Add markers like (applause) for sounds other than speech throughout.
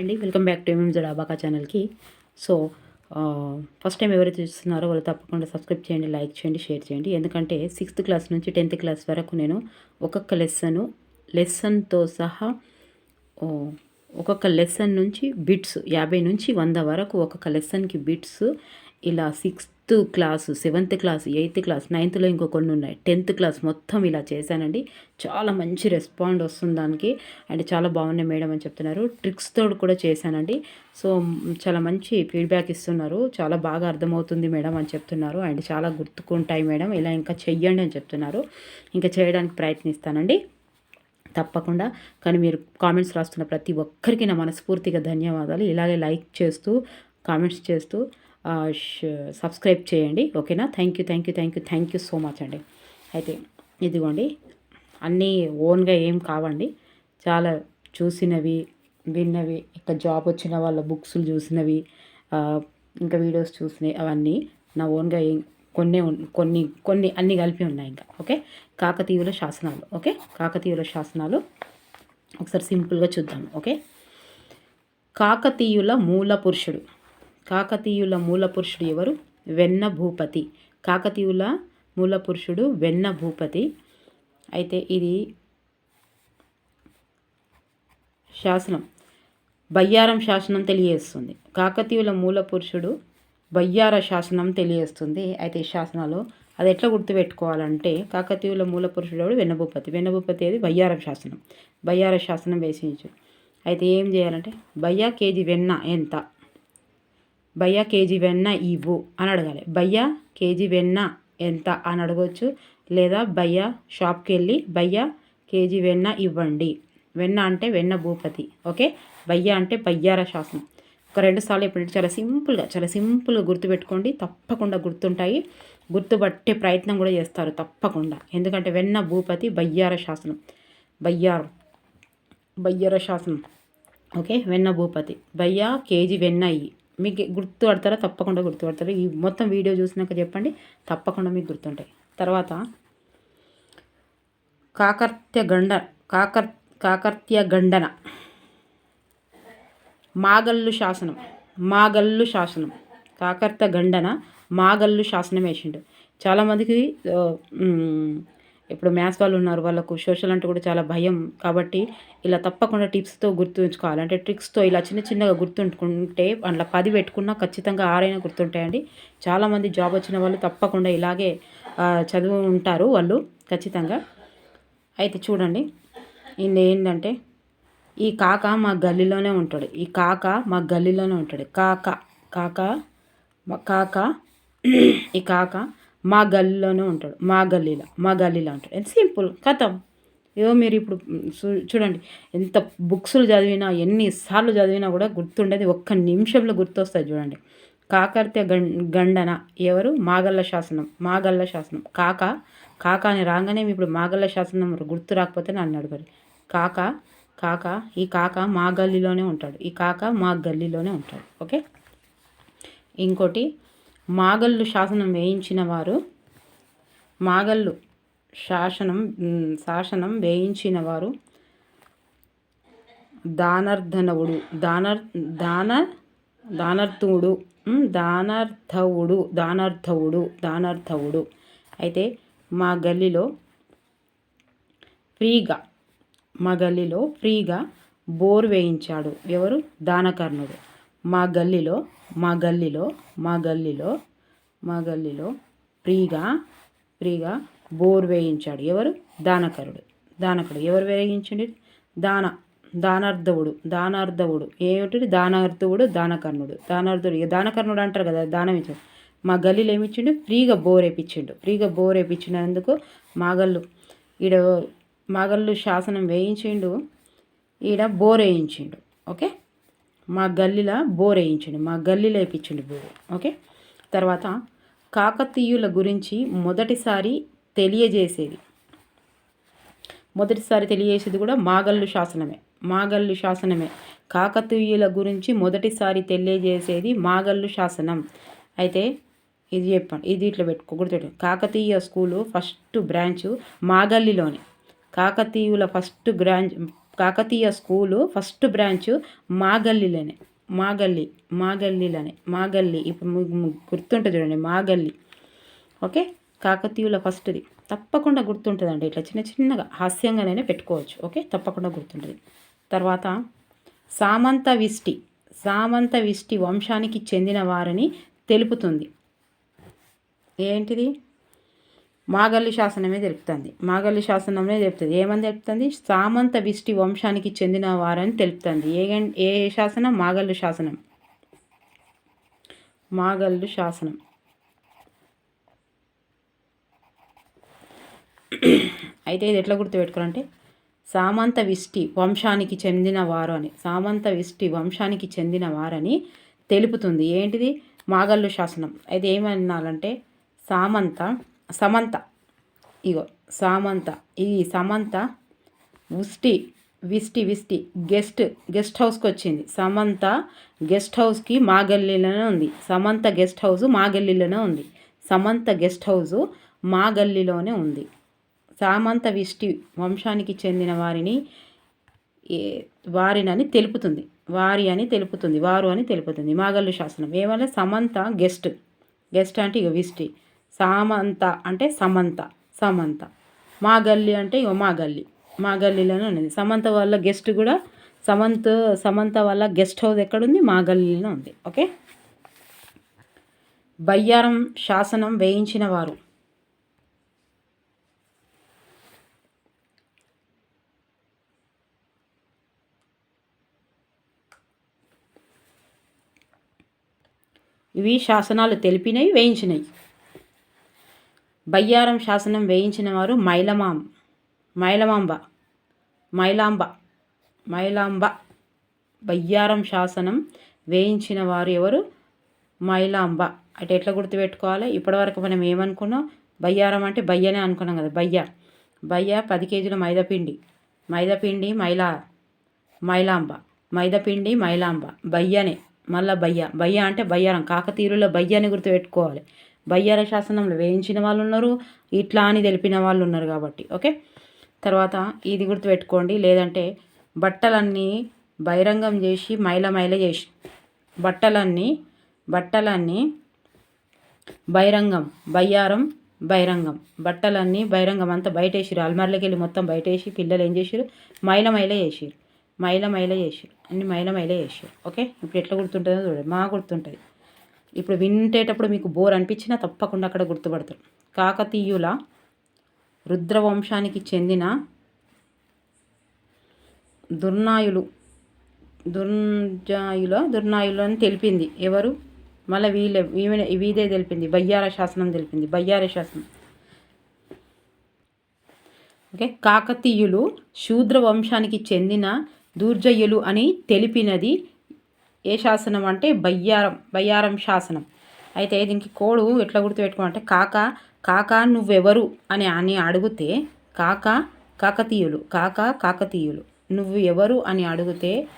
అండి. Welcome back to MMZ అబాకా ఛానల్కి. సో ఫస్ట్ టైం ఎవరైతే చూస్తున్నారో వాళ్ళు తప్పకుండా సబ్స్క్రైబ్ చేయండి లైక్ చేయండి షేర్ చేయండి. ఎందుకంటే సిక్స్త్ క్లాస్ నుంచి టెన్త్ క్లాస్ వరకు నేను ఒక్కొక్క లెసను లెసన్తో సహా ఒక్కొక్క లెసన్ నుంచి బిట్స్ యాభై నుంచి వంద వరకు ఒక్కొక్క లెసన్కి బిట్స్ ఇలా sixth fifth class seventh class eighth class నైన్త్లో ఇంకో కొన్ని ఉన్నాయి. టెన్త్ క్లాస్ మొత్తం ఇలా చేశానండి. చాలా మంచి రెస్పాండ్ వస్తుంది దానికి. అండ్ చాలా బాగున్నాయి మేడం అని చెప్తున్నారు. ట్రిక్స్ తోడు కూడా చేశానండి. సో చాలా మంచి ఫీడ్బ్యాక్ ఇస్తున్నారు. చాలా బాగా అర్థమవుతుంది మేడం అని చెప్తున్నారు. అండ్ చాలా గుర్తుకుంటాయి మేడం. ఇలా ఇంకా చెయ్యండి అని చెప్తున్నారు. ఇంకా చేయడానికి ప్రయత్నిస్తానండి. తప్పకుండా. కానీ మీరు కామెంట్స్ రాస్తున్న ప్రతి ఒక్కరికి నా మనస్ఫూర్తిగా ధన్యవాదాలు. ఇలాగే లైక్ చేస్తూ కామెంట్స్ చేస్తూ సబ్స్క్రైబ్ చేయండి. ఓకేనా? Thank you thank you thank you thank you so much అండి. అయితే ఇదిగోండి అన్నీ ఓన్గా ఏం కావండి. చాలా చూసినవి విన్నవి ఇంకా జాబ్ వచ్చిన వాళ్ళ బుక్స్లు చూసినవి ఇంకా వీడియోస్ చూసినవి అవన్నీ నా ఓన్గా ఏం కొన్ని కొన్ని కొన్ని అన్నీ కలిపి ఉన్నాయి ఇంకా. ఓకే? కాకతీయుల శాసనాలు. ఓకే? కాకతీయుల శాసనాలు ఒకసారి సింపుల్గా చూద్దాం. ఓకే? కాకతీయుల మూల పురుషుడు. కాకతీయుల మూల పురుషుడు ఎవరు? వెన్న భూపతి. కాకతీయుల మూల పురుషుడు వెన్న భూపతి. అయితే ఇది శాసనం. బయ్యారం శాసనం తెలియజేస్తుంది. కాకతీయుల మూల పురుషుడు బయ్యార శాసనం తెలియజేస్తుంది. అయితే ఈ శాసనాలు అది ఎట్లా గుర్తుపెట్టుకోవాలంటే కాకతీయుల మూల పురుషుడు వెన్నభూపతి వెన్నభూపతి అది బయ్యారం శాసనం. బయ్యార శాసనం వేసించు అయితే ఏం చేయాలంటే బయ్యా కేజీ వెన్న ఎంత? భయ్యా కేజీ వెన్న ఇవ్వు అని అడగాలి. భయ్యా కేజీ వెన్న ఎంత అని అడగవచ్చు లేదా భయ్యా షాప్కి వెళ్ళి భయ్యా కేజీ వెన్న ఇవ్వండి. వెన్న అంటే వెన్న భూపతి. ఓకే? భయ్యా అంటే బయ్యార శాసనం. ఒక రెండు సార్లు ఎప్పుడంటే చాలా సింపుల్గా చాలా సింపుల్గా గుర్తుపెట్టుకోండి. తప్పకుండా గుర్తుంటాయి. గుర్తుపట్టే ప్రయత్నం కూడా చేస్తారు తప్పకుండా. ఎందుకంటే వెన్న భూపతి బయ్యార శాసనం. బయ్యారం బయ్యార శాసనం. ఓకే? వెన్న భూపతి. భయ్యా కేజీ వెన్న అయ్యి మీకు గుర్తుపడతారా తప్పకుండా గుర్తుపడతారు. ఈ మొత్తం వీడియో చూసినాక చెప్పండి తప్పకుండా మీకు గుర్తుంటాయి. తర్వాత కాకర్త్య గండ కాకర్ కాకర్త్య గండన. మాగల్లు శాసనం మాగల్లు శాసనం. కాకర్త గండన మాగల్లు శాసనం వేసిండు. చాలామందికి ఇప్పుడు మ్యాథ్స్ వాళ్ళు ఉన్నారు వాళ్ళకు సోషల్ అంటే కూడా చాలా భయం. కాబట్టి ఇలా తప్పకుండా టిప్స్తో గుర్తుంచుకోవాలి. అంటే ట్రిక్స్తో ఇలా చిన్న చిన్నగా గుర్తుంచుకుంటే అందులో పది పెట్టుకున్నా ఖచ్చితంగా ఆరైనా గుర్తుంటాయండి. చాలామంది జాబ్ వచ్చిన వాళ్ళు తప్పకుండా ఇలాగే చదువు ఉంటారు వాళ్ళు ఖచ్చితంగా. అయితే చూడండి ఏంటంటే ఈ కాక మా గల్లీలోనే ఉంటాడు. ఈ కాక మా గల్లీలోనే ఉంటాడు. కాక కాక మా కాక ఈ కాక మా గల్లీలోనే ఉంటాడు. మా గల్లీలో మా గల్లీలో ఉంటాడు. ఎంత సింపుల్ కథం. ఏదో మీరు ఇప్పుడు చూ- చూడండి ఎంత బుక్స్లు చదివినా ఎన్నిసార్లు చదివినా కూడా గుర్తుండేది ఒక్క నిమిషంలో గుర్తొస్తుంది చూడండి. కాకర్త్య గం గండన ఎవరు? మాగల్ల శాసనం మాగల్ల శాసనం. కాక కాక అని రాగానే ఇప్పుడు మాగల్ల శాసనం గుర్తు రాకపోతే నన్ను అడగరు. కాక కాక ఈ కాక మా గల్లీలోనే ఉంటాడు. ఈ కాక మా గల్లీలోనే ఉంటాడు. ఓకే? ఇంకోటి మాగల్లు శాసనం వేయించిన వారు మాగల్లు శాసనం శాసనం వేయించిన వారు దానర్ధనవుడు దానర్ దాన దానర్థుడు దానార్థవుడు దానార్థవుడు దానార్థవుడు అయితే మా గల్లీలో ఫ్రీగా మా గల్లీలో ఫ్రీగా బోర్ వేయించాడు ఎవరు? దానకర్ణుడు. మా గల్లీలో మా గల్లీలో మా గల్లీలో మా గల్లీలో ఫ్రీగా ఫ్రీగా బోర్ వేయించాడు. ఎవరు? దానకరుడు. దానకుడు ఎవరు వేయించండి? దాన దానార్థవుడు దానార్థవుడు ఏమిటి దానార్థవుడు దానకర్ణుడు. దానార్థుడు ఇక దానకర్ణుడు అంటారు కదా దానం ఇచ్చాడు. మా గల్లీలో ఏమిచ్చిండు? ఫ్రీగా బోర్ వేయించిండు. ఫ్రీగా బోర్ వేయించినందుకు మాగల్లు ఈడ మాగల్లు శాసనం వేయించిండు. ఈడ బోర్ వేయించిండు. ఓకే? మా గల్లీలో బోర్ మా గల్లీలో వేయించండి బోరు. ఓకే? తర్వాత కాకతీయుల గురించి మొదటిసారి తెలియజేసేది. మొదటిసారి తెలియజేసేది కూడా మాగల్లు శాసనమే. మాగల్లు శాసనమే. కాకతీయుల గురించి మొదటిసారి తెలియజేసేది మాగల్లు శాసనం. అయితే ఇది చెప్పండి. ఇది ఇట్లా పెట్టుకోకూడదు కాకతీయ స్కూలు ఫస్ట్ బ్రాంచ్ మాగల్లిలోనే కాకతీయుల first branch Kakatiya school first branch మా గల్లీలోనే మా గల్లీ మా గల్లీలోనే మా గల్లీ ఇప్పుడు గుర్తుంటుంది చూడండి మా గల్లీ ఓకే? కాకతీయుల ఫస్ట్ది. తప్పకుండా గుర్తుంటుందండి ఇట్లా చిన్న చిన్నగా హాస్యంగానైనా పెట్టుకోవచ్చు. ఓకే? తప్పకుండా గుర్తుంటుంది. తర్వాత సామంత విష్టి. సామంత విష్టి వంశానికి చెందిన వారిని తెలుపుతుంది. ఏంటిది? మాగల్లి శాసనమే తెలుపుతుంది. మాగల్లి శాసనమే తెలుపుతుంది. ఏమని తెలుపుతుంది? సామంత విష్టి వంశానికి చెందిన వారని తెలుపుతుంది. ఏ ఏ శాసనం? మాగల్లు శాసనం. మాగల్లు శాసనం. అయితే ఇది ఎట్లా గుర్తుపెట్టుకోవాలంటే సామంత విష్టి వంశానికి చెందిన వారు అని సామంత విష్టి వంశానికి చెందిన వారని తెలుపుతుంది. ఏంటిది? మాగల్లు శాసనం. అయితే ఏమన్నాలంటే సామంత సమంత. ఇగో సామంత. ఈ సమంత ఉష్టి విష్టి విష్టి గెస్ట్ గెస్ట్ హౌస్కి వచ్చింది. సమంత గెస్ట్ హౌస్కి మా గల్లీలోనే ఉంది. సమంత గెస్ట్ హౌస్ మా గల్లీలోనే ఉంది. సమంత గెస్ట్ హౌస్ మా గల్లీలోనే ఉంది. సామంత విష్టి వంశానికి చెందిన వారిని ఏ- వారినని తెలుపుతుంది. వారి అని తెలుపుతుంది. వారు అని తెలుపుతుంది. మాగల్లు శాసనం. ఏమన్నా సమంత గెస్ట్. గెస్ట్ అంటే ఇక విష్టి. సామంత అంటే సమంత సమంత. మా గల్లీ అంటే ఇక మా గల్లీ. మా గల్లీలోనే ఉన్నది. సమంత వాళ్ళ గెస్ట్ కూడా సమంత సమంత వాళ్ళ గెస్ట్ హౌస్ ఎక్కడుంది? మా గల్లీలోనే ఉంది. ఓకే బయ్యారం శాసనం వేయించిన వారు. ఇవి శాసనాలు తెలిపినవి వేయించినవి. బయ్యారం శాసనం వేయించిన వారు మైలమాం మైలమాంబ మైలాంబ మైలాంబ బయ్యారం శాసనం వేయించిన వారు ఎవరు? మైలాంబ. అంటే ఎట్లా గుర్తుపెట్టుకోవాలి? ఇప్పటివరకు మనం ఏమనుకున్నాం? బయ్యారం అంటే బయ్యనే అనుకున్నాం కదా బయ్య. బయ్య పది కేజీల మైదాపిండి. మైదాపిండి మైలా మైలాంబ. మైదాపిండి మైలాంబ. బయ్యనే. మళ్ళా బయ్య. బయ్య అంటే బయ్యారం. కాకతీరులో బయ్య అని గుర్తుపెట్టుకోవాలి. బయ్యార శాసనంలో వేయించిన వాళ్ళు ఉన్నారు ఇట్లా అని తెలిపిన వాళ్ళు ఉన్నారు కాబట్టి ఓకే? తర్వాత ఇది గుర్తుపెట్టుకోండి లేదంటే బట్టలన్నీ బహిరంగం చేసి మైల మైల చేసి బట్టలన్నీ బట్టలన్నీ బహిరంగం బయ్యారం బహిరంగం బట్టలన్నీ బహిరంగం అంతా బయటేసిరు అల్మార్లోకి వెళ్ళి మొత్తం బయటేసి పిల్లలు ఏం చేసిరు మైల మైల చేసిరు మైల మైల చేసిరు అన్ని మైల మైల చేసిరు ఓకే? ఇప్పుడు ఎట్లా గుర్తుంటుందో చూడండి మా గుర్తుంటుంది. ఇప్పుడు వింటేటప్పుడు మీకు బోర్ అనిపించినా తప్పకుండా అక్కడ గుర్తుపడతారు. కాకతీయుల రుద్రవంశానికి చెందిన దుర్నాయులు దుర్జాయుల దుర్నాయులు అని తెలిపింది. ఎవరు? మళ్ళీ వీళ్ళే ఈమె వీదే తెలిపింది. బయ్యార శాసనం తెలిపింది. బయ్యార శాసనం. ఓకే? కాకతీయులు శూద్ర వంశానికి చెందిన దూర్జయులు అని తెలిపినది ఏ శాసనం అంటే బయ్యారం బయ్యారం శాసనం. అయితే దీనికి కోడు ఎట్లా గుర్తుపెట్టుకోమంటే కాక కాక నువ్వెవరు అని అని అడిగితే కాక కాకతీయులు కాక కాకతీయులు. నువ్వు ఎవరు అని అడిగితే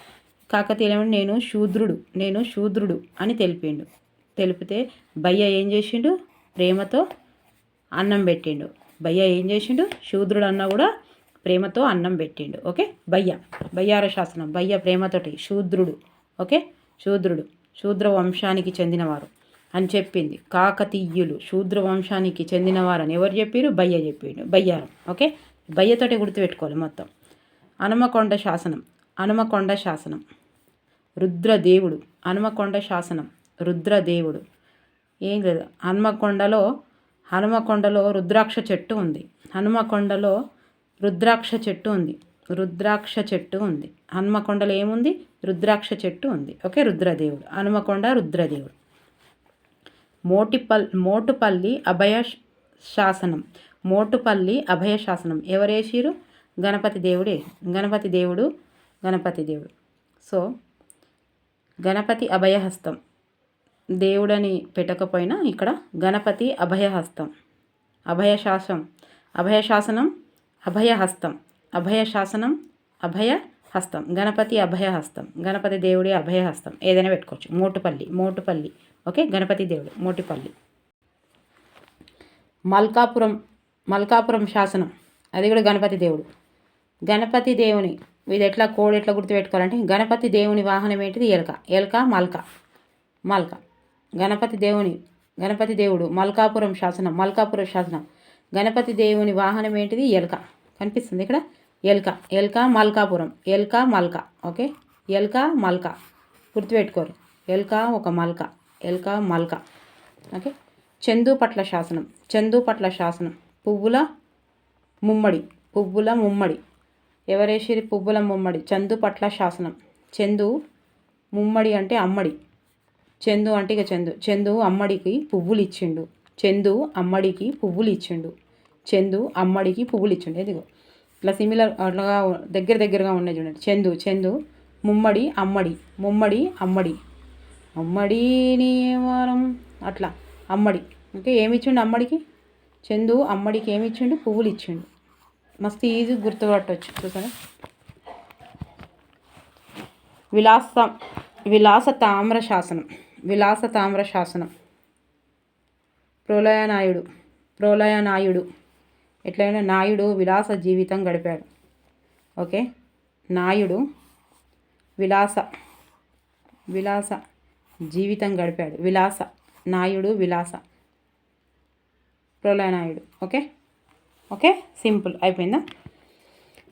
కాకతీయులు ఏమంటే నేను శూద్రుడు నేను శూద్రుడు అని తెలిపిండు. తెలిపితే భయ్య ఏం చేసిండు? ప్రేమతో అన్నం పెట్టిండు. భయ్య ఏం చేసిండు? శూద్రుడు అన్న కూడా ప్రేమతో అన్నం పెట్టిండు. ఓకే? భయ్య బయ్యార శాసనం భయ్య ప్రేమతోటి శూద్రుడు. ఓకే? శూద్రుడు శూద్ర వంశానికి చెందినవారు అని చెప్పింది. కాకతీయులు శూద్ర వంశానికి చెందినవారని ఎవరు చెప్పారు? బయ్య చెప్పిండు బయ్యారం. ఓకే? బయ్యతోటి గుర్తుపెట్టుకోవాలి మొత్తం. హనుమకొండ శాసనం. హనుమకొండ శాసనం. రుద్రదేవుడు. హనుమకొండ శాసనం. రుద్రదేవుడు. ఏం లేదు. హనుమకొండలో హనుమకొండలో రుద్రాక్ష చెట్టు ఉంది. హనుమకొండలో రుద్రాక్ష చెట్టు ఉంది. రుద్రాక్ష చెట్టు ఉంది. హనుమకొండలో ఏముంది? రుద్రాక్ష చెట్టు ఉంది. ఓకే రుద్రదేవుడు. హనుమకొండ రుద్రదేవుడు. మోటిపల్ మోటుపల్లి అభయ శాసనం. మోటుపల్లి అభయ శాసనం. ఎవరేసిరు గణపతి దేవుడే గణపతి దేవుడు గణపతి దేవుడు. సో గణపతి అభయహస్తం దేవుడని పెట్టకపోయినా ఇక్కడ గణపతి అభయహస్తం అభయశాసం అభయశాసనం అభయహస్తం అభయ శాసనం అభయ హస్తం గణపతి అభయ హస్తం గణపతి దేవుడి అభయ హస్తం ఏదైనా పెట్టుకోవచ్చు. మోటుపల్లి మోటుపల్లి. ఓకే? గణపతి దేవుడు మోటిపల్లి. మల్కాపురం మల్కాపురం శాసనం. అది కూడా గణపతి దేవుడు. గణపతి దేవుని ఇది ఎట్లా కోడ్ ఎట్లా గుర్తుపెట్టుకోవాలంటే గణపతి దేవుని వాహనం ఏంటిది? ఎలక. ఎలక మల్క. మల్క. గణపతి దేవుని గణపతి దేవుడు మల్కాపురం శాసనం మల్కాపురం శాసనం. గణపతి దేవుని వాహనం ఏంటిది? ఎలక. కనిపిస్తుంది ఇక్కడ? ఎల్క ఎల్క మల్కాపురం. ఎల్క మల్క. ఓకే? ఎల్క మల్క. గుర్తుపెట్టుకోరు. ఎల్క ఒక మల్క. ఎల్క మల్క. ఓకే? చందుపట్ల శాసనం. చందుపట్ల శాసనం. పువ్వుల ముమ్మడి. పువ్వుల ముమ్మడి. ఎవరేసిరి పువ్వుల ముమ్మడి? చందుపట్ల శాసనం. చందు ముమ్మడి అంటే అమ్మడి. చందు అంటే ఇక చందు. చందు అమ్మడికి పువ్వులు ఇచ్చిండు చందు అమ్మడికి పువ్వులు ఇచ్చిండు చందు అమ్మడికి పువ్వులు ఇచ్చిండు ఎదిగో ఇట్లా సిమిలర్ అట్లాగా దగ్గర దగ్గరగా ఉన్నాయి చూడండి. చందు చందు ముమ్మడి అమ్మడి ముమ్మడి అమ్మడి. అమ్మడి నివారం అట్లా అమ్మడి. ఓకే ఏమి ఇచ్చిండు అమ్మడికి? చందు అమ్మడికి ఏమి ఇచ్చిండు? పువ్వులు ఇచ్చిండు. మస్తు ఈజీ గుర్తుపట్టవచ్చు చూసారా? విలాస విలాస తామ్ర శాసనం. విలాస తామ్ర శాసనం. ప్రోలయనాయుడు ప్రోలయనాయుడు ఎట్లయినా నాయుడు విలాస జీవితం గడిపాడు. ఓకే? నాయుడు విలాస విలాస జీవితం గడిపాడు. Vilasa Naidu Vilasa. Pralayanaidu okay? Okay? Simple. అయిపోయిందా?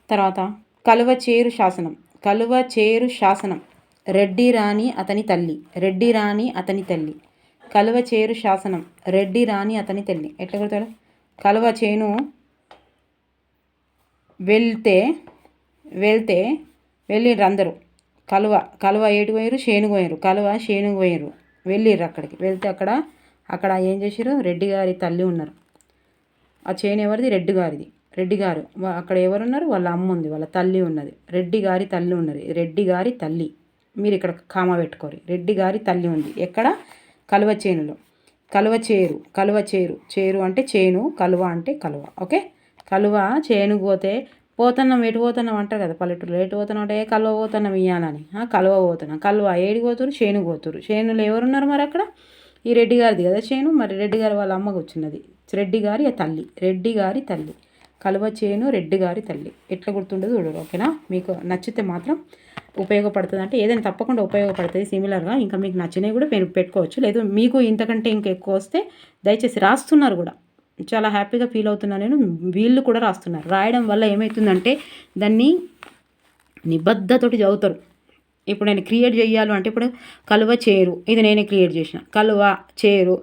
తర్వాత కలువ చేరు శాసనం. కలువ చేరు శాసనం. రెడ్డి రాణి అతని తల్లి. రెడ్డి రాణి అతని తల్లి. కలువ చేరు శాసనం. రెడ్డి రాణి అతని తల్లి. ఎట్లా కొడతాడు? కలువ చేను వెళ్తే వెళ్తే వెళ్ళిర్రు అందరూ. కలువ కలువ ఏటు పోయారు శేనుగు పోయారు కలువ శేనుగు పోయారు వెళ్ళిర్రు అక్కడికి. వెళ్తే అక్కడ అక్కడ ఏం చేశారు రెడ్డి గారి తల్లి ఉన్నారు. ఆ చేను ఎవరిది? రెడ్డి గారిది. రెడ్డి గారు. అక్కడ ఎవరున్నారు? వాళ్ళ అమ్మ ఉంది. వాళ్ళ తల్లి ఉన్నది. రెడ్డి గారి తల్లి ఉన్నది. రెడ్డి గారి తల్లి. మీరు ఇక్కడ కామ పెట్టుకోరు. రెడ్డి గారి తల్లి ఉంది. ఎక్కడ? కలువ చేనులో. కలువ చేరు. కలువ చేరు. చేరు అంటే చేను కలువ అంటే కలువ. ఓకే? కలువ చేను పోతే పోతున్నాం ఎటు పోతున్నాం అంటారు కదా పల్లెటూరులో? ఎటు పోతున్నాం అంటే కలువ పోతున్నాం ఇయ్యాలని. కలువ పోతున్నాం. కలువ ఏడి పోతురు చేను పోతురు. చేనులో ఎవరున్నారు మరి అక్కడ? ఈ రెడ్డి గారిది కదా చేను. మరి రెడ్డి గారి వాళ్ళ అమ్మకు వచ్చినది. రెడ్డి గారి తల్లి. రెడ్డి గారి తల్లి. కలువ చేను రెడ్డి గారి తల్లి. ఎట్లా గుర్తుండదు చూడరు ఓకేనా? మీకు నచ్చితే మాత్రం ఉపయోగపడుతుంది అంటే ఏదైనా తప్పకుండా ఉపయోగపడుతుంది సిమిలర్గా. ఇంకా మీకు నచ్చినవి కూడా మీరు పెట్టుకోవచ్చు. లేదు మీకు ఇంతకంటే ఇంకెక్కువ వస్తే దయచేసి రాస్తున్నారు కూడా. చాలా హ్యాపీగా ఫీల్ అవుతున్నాను నేను. వీళ్ళు కూడా రాస్తున్నారు. రాయడం వల్ల ఏమవుతుందంటే దాన్ని నిబద్ధతోటి చదువుతారు. ఇప్పుడు నేను క్రియేట్ చేయాలి అంటే ఇప్పుడు కలువ చేరు. ఇది నేనే క్రియేట్ చేసిన. కలువ చేరు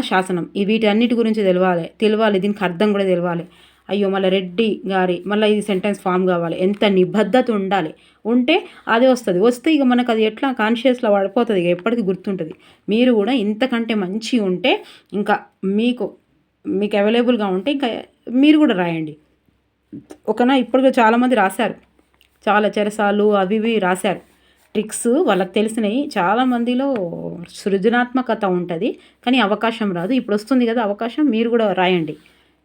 శాసనం. ఈ వీటన్నిటి గురించి తెలవాలి. తెలవాలి. దీనికి అర్థం కూడా తెలవాలి. అయ్యో మళ్ళీ రెడ్డి గారి మళ్ళీ ఇది సెంటెన్స్ ఫామ్ కావాలి. ఎంత నిబద్ధత ఉండాలి. ఉంటే అది వస్తుంది. వస్తే ఇక మనకు అది ఎట్లా కాన్షియస్లో పడిపోతుంది. ఇక ఎప్పటికీ గుర్తుంటుంది. మీరు కూడా ఇంతకంటే మంచి ఉంటే ఇంకా మీకు మీకు అవైలబుల్గా ఉంటే ఇంకా మీరు కూడా రాయండి. ఓకేనా? ఇప్పుడు చాలామంది రాశారు. చాలా చెరసాలు అవి ఇవి రాశారు. ట్రిక్స్ వాళ్ళకి తెలిసినవి చాలామందిలో సృజనాత్మకత ఉంటుంది కానీ అవకాశం రాదు. ఇప్పుడు వస్తుంది కదా అవకాశం మీరు కూడా రాయండి.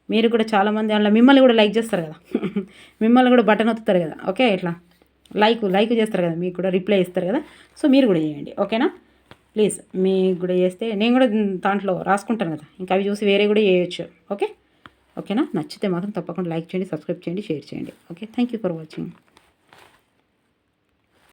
మీరు కూడా చాలామంది అలా మిమ్మల్ని కూడా లైక్ చేస్తారు కదా. (laughs) మిమ్మల్ని కూడా బటన్ ఒత్తుతారు కదా. ఓకే? ఇట్లా. లైక్ లైక్ చేస్తారు కదా. మీకు కూడా రిప్లై ఇస్తారు కదా. సో మీరు కూడా చేయండి. ఓకేనా? ప్లీజ్ మీకు కూడా చేస్తే నేను కూడా దాంట్లో రాసుకుంటాను కదా. ఇంకా అవి చూసి వేరే కూడా చేయొచ్చు. ఓకే? ఓకేనా? నచ్చితే మాత్రం తప్పకుండా లైక్ చేయండి సబ్స్క్రైబ్ చేయండి షేర్ చేయండి. Okay? Thank you for watching.